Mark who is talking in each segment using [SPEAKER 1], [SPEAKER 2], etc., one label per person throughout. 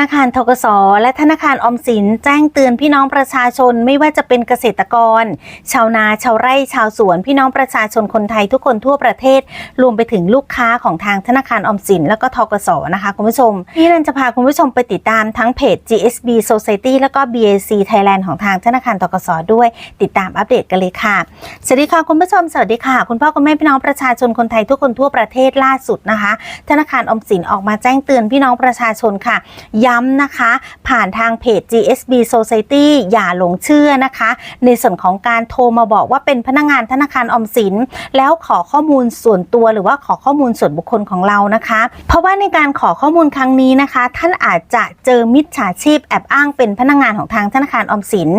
[SPEAKER 1] นาคารทกสและธนาคารออมสินแจ้งเตือนพี่น้องประชาชนไม่ว่าจะเป็นเกษตรกร ชาวนาชาวไร่ชาวสวน พี่น้องประชาชนคนไทยทุกคนทั่วประเทศ รวมไปถึงลูกค้าของทางธนาคารออมสิน แล้วก็ทกสนะคะคุณผู้ชมพี่นันจะพาคุณผู้ชมไปติดตามทั้งเพจ GSB Society แล้วก็ BAC Thailand ของทางธนาคารทกสด้วยติดตามอัปเดตกันเลยค่ะสวัสดีค่ะคุณผู้ชมสวัสดีค่ะ คุณพ่อคุณแม่พี่น้องประชาชนคนไทยทุกคนทั่วประเทศล่าสุดนะคะ ธนาคารออมสินออกมาแจ้งเตือนพี่น้องประชาชนค่ะย้ำนะคะ ผ่านทางเพจ GSB Society อย่าหลงเชื่อนะคะ ในส่วนของการโทรมาบอกว่าเป็นพนักงานธนาคารออมสิน แล้วขอข้อมูลส่วนตัวหรือว่าขอข้อมูลส่วนบุคคลของเรานะคะ เพราะว่าในการขอข้อมูลครั้งนี้นะคะ ท่านอาจจะเจอมิจฉาชีพแอบอ้างเป็นพนักงานของทางธนาคารออมสิน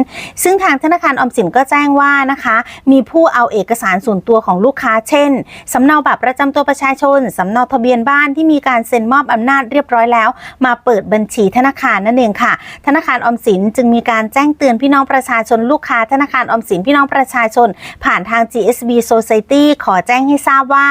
[SPEAKER 1] ซึ่งทางธนาคารออมสินก็แจ้งว่านะคะ มีผู้เอาเอกสารส่วนตัวของลูกค้า เช่นสำเนาบัตรประจำตัวประชาชนสำเนาทะเบียนบ้านที่มีการเซ็นมอบอำนาจเรียบร้อยแล้ว มาเปิดบัญชีธนาคารนั่นเองค่ะ ธนาคารออมสินจึงมีการแจ้งเตือนพี่น้องประชาชนลูกค้า ธนาคารออมสินพี่น้องประชาชน ผ่านทาง GSB Society ขอแจ้งให้ทราบว่า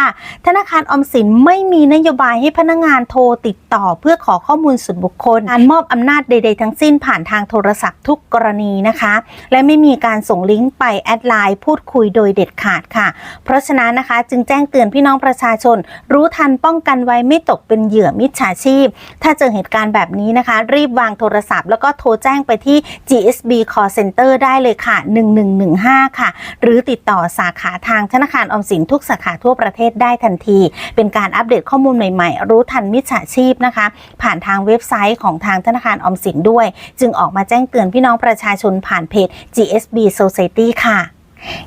[SPEAKER 1] ธนาคารออมสินไม่มีนโยบายให้พนักงานโทรติดต่อ เพื่อขอข้อมูลส่วนบุคคลการมอบอำนาจใด ๆ ทั้งสิ้นผ่านทางโทรศัพท์ทุกกรณีนะคะ และไม่มีการส่งลิงก์ไปแอดไลน์พูดคุยโดยเด็ดขาดค่ะ เพราะฉะนั้นนะคะจึงแจ้งเตือนพี่น้องประชาชน รู้ทันป้องกันไว้ไม่ตกเป็นเหยื่อมิจฉาชีพ ถ้าเจอเหตุการณ์แบบนี้นะคะ รีบวางโทรศัพท์ แล้วก็โทรแจ้งไปที่ GSB Call Center ได้เลยค่ะ 1115 ค่ะ หรือติดต่อสาขาทางธนาคารออมสินทุกสาขาทั่วประเทศได้ทันที เป็นการอัปเดตข้อมูลใหม่ๆ รู้ทันมิจฉาชีพนะคะ ผ่านทางเว็บไซต์ของทางธนาคารออมสินด้วย จึงออกมาแจ้งเตือนพี่น้องประชาชนผ่านเพจ GSB Society ค่ะ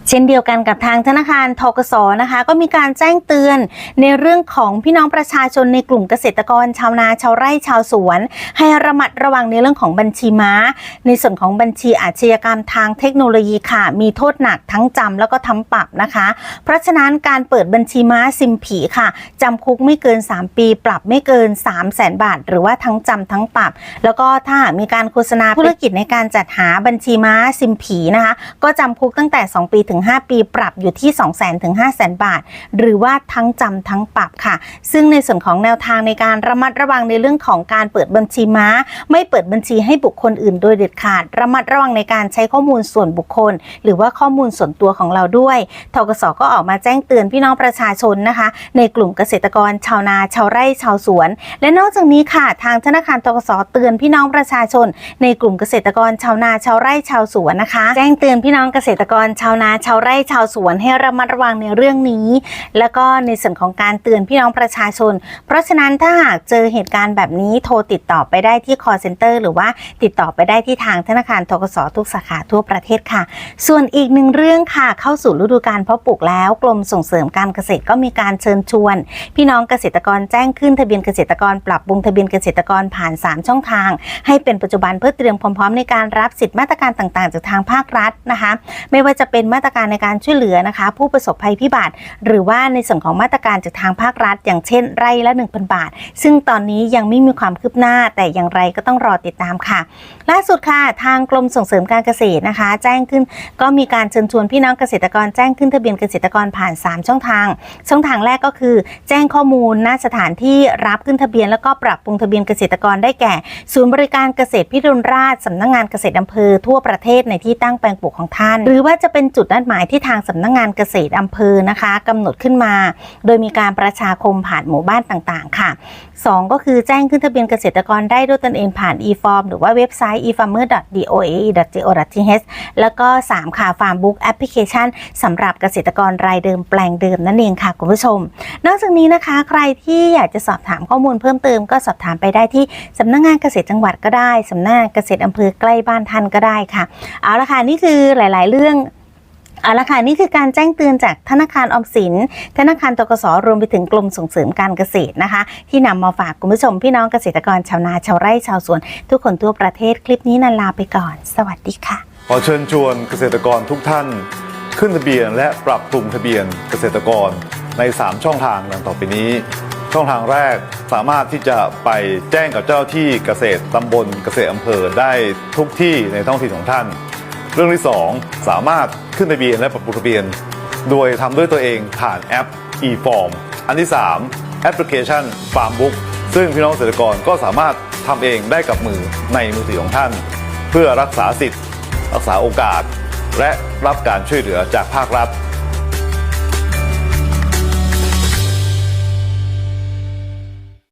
[SPEAKER 1] เช่นเดียวกันกับทางธนาคารทกสนะคะ ก็มีการแจ้งเตือนในเรื่องของพี่น้องประชาชนในกลุ่มเกษตรกรชาวนาชาวไร่ชาวสวน ให้ระมัดระวังในเรื่องของบัญชีม้า ในส่วนของบัญชีอาชญากรรมทางเทคโนโลยีค่ะ มีโทษหนักทั้งจำแล้วก็ทั้งปรับนะคะ เพราะฉะนั้นการเปิดบัญชีม้าซิมผีค่ะจำคุกไม่เกิน 3 ปี ปรับไม่เกิน 3 0 0แสนบาท หรือว่าทั้งจำทั้งปรับ แล้วก็ถ้ามีการโฆษณาธุรกิจในการจัดหาบัญชีม้าซิมผีนะคะ ก็จำคุกตั้งแต่2 ปีถึง 5 ปีปรับอยู่ที่ 2 0 0 0 0 0ถึง5 0 0 0 0 0 บาท หรือว่าทั้งจำทั้งปรับค่ะ ซึ่งในส่วนของแนวทางในการระมัดระวังในเรื่องของการเปิดบัญชีม้า ไม่เปิดบัญชีให้บุคคลอื่นโดยเด็ดขาด ระมัดระวังในการใช้ข้อมูลส่วนบุคคล หรือว่าข้อมูลส่วนตัวของเราด้วยทกสก็ออกมาแจ้งเตือนพี่น้องประชาชนนะคะ ในกลุ่มเกษตรกร ชาวนา ชาวไร่ชาวสวน และนอกจากนี้ค่ะ ทางธนาคารทกสเตือนพี่น้องประชาชน ในกลุ่มเกษตรกรชาวนาชาวไร่ชาวสวนนะคะ แจ้งเตือนพี่น้องเกษตรกรชาวนา ชาวไร่ชาวสวนให้ระมัดระวังในเรื่องนี้ แล้วก็ในส่วนของการเตือนพี่น้องประชาชน เพราะฉะนั้นถ้าหากเจอเหตุการณ์แบบนี้โทรติดต่อไปได้ที่ call center หรือว่าติดต่อไปได้ที่ทางธนาคารทกสทุกสาขาทั่วประเทศค่ะ ส่วนอีกหนึ่งเรื่องค่ะ เข้าสู่ฤดูการเพาะปลูกแล้วกรมส่งเสริมการเกษตรก็มีการเชิญชวน พี่น้องเกษตรกรแจ้งขึ้นทะเบียนเกษตรกรปรับปรุงทะเบียนเกษตรกรผ่าน 3 ช่องทาง ให้เป็นปัจจุบันเพื่อเตรียมความพร้อมในการรับสิทธิมาตรการต่าง ๆ จากทางภาครัฐนะคะ ไม่ว่าจะเป็นมาตรการในการช่วยเหลือนะคะ ผู้ประสบภัยพิบัติ หรือว่าในส่วนของมาตรการจากทางภาครัฐ อย่างเช่นไร่ละ 1,000 บาท ซึ่งตอนนี้ยังไม่มีความคืบหน้าแต่อย่างไรก็ต้องรอติดตามค่ะ ล่าสุดค่ะ ทางกรมส่งเสริมการเกษตรนะคะ แจ้งขึ้นก็มีการเชิญชวนพี่น้องเกษตรกรแจ้งขึ้นทะเบียนเกษตรกรผ่าน 3 ช่องทาง ช่องทางแรกก็คือ แจ้งข้อมูลหน้าสถานที่รับขึ้นทะเบียน แล้วก็ปรับปรุงทะเบียนเกษตรกรได้แก่ ศูนย์บริการเกษตรพิรุณราชสำนักงงานเกษตรอำเภอทั่วประเทศในที่ตั้งแปลงปลูกของท่าน หรือว่าจะเป็นจุดนัดหมายที่ทางสำนักงงานเกษตรอำเภอนะคะกำหนดขึ้นมา โดยมีการประชาคมผ่านหมู่บ้านต่างๆ ค่ะ 2 ก็คือแจ้งขึ้นทะเบียนเกษตรกรได้ด้วยตนเองผ่าน e-form หรือว่าเว็บไซต์ e-farmer.doae.go.th แล้วก็ 3 ค่ะ Farmbook Application สำหรับเกษตรกรรายเดิมแปลงเดิมนั่นเองค่ะคุณผู้ชม นอกจากนี้นะคะ ใครที่อยากจะสอบถามข้อมูลเพิ่มเติมก็สอบถามไปได้ที่สำนักงงานเกษตรจังหวัดก็ได้สำนักงานเกษตรอำเภอใกล้บ้านท่านก็ได้ค่ะ เอาละค่ะนี่คือหลาย ๆ เรื่อง เอาละค่ะนี่คือการแจ้งเตือนจากธนาคารออมสิน ธนาคารตกสรวมไปถึงกรมส่งเสริมการเกษตรนะคะ ที่นำมาฝากคุณผู้ชมพี่น้องเกษตรกรชาวนาชาวไร่ชาวสวน ทุกคนทั่วประเทศคลิปนี้นันลาไปก่อน สวัสดีค่ะ
[SPEAKER 2] ขอเชิญชวนเกษตรกรทุกท่าน ขึ้นทะเบียนและปรับปรุงทะเบียนเกษตรกรใน 3 ช่องทางดังต่อไปนี้ ช่องทางแรกสามารถที่จะไปแจ้งกับเจ้าที่เกษตรตำบลเกษตรอำเภอได้ทุกที่ในท้องถิ่นของท่าน เรื่องที่ 2 สามารถขึ้นทะเบียนและปรับปรุงทะเบียน โดยทำด้วยตัวเองผ่านแอป e-form อันที่ 3 แอปพลิเคชัน Farmbook ซึ่งพี่น้องเกษตรกรก็สามารถทำเองได้กับมือในมือถือของท่าน เพื่อรักษาสิทธิ์ รักษาโอกาส และรับการช่วยเหลือจากภาครัฐ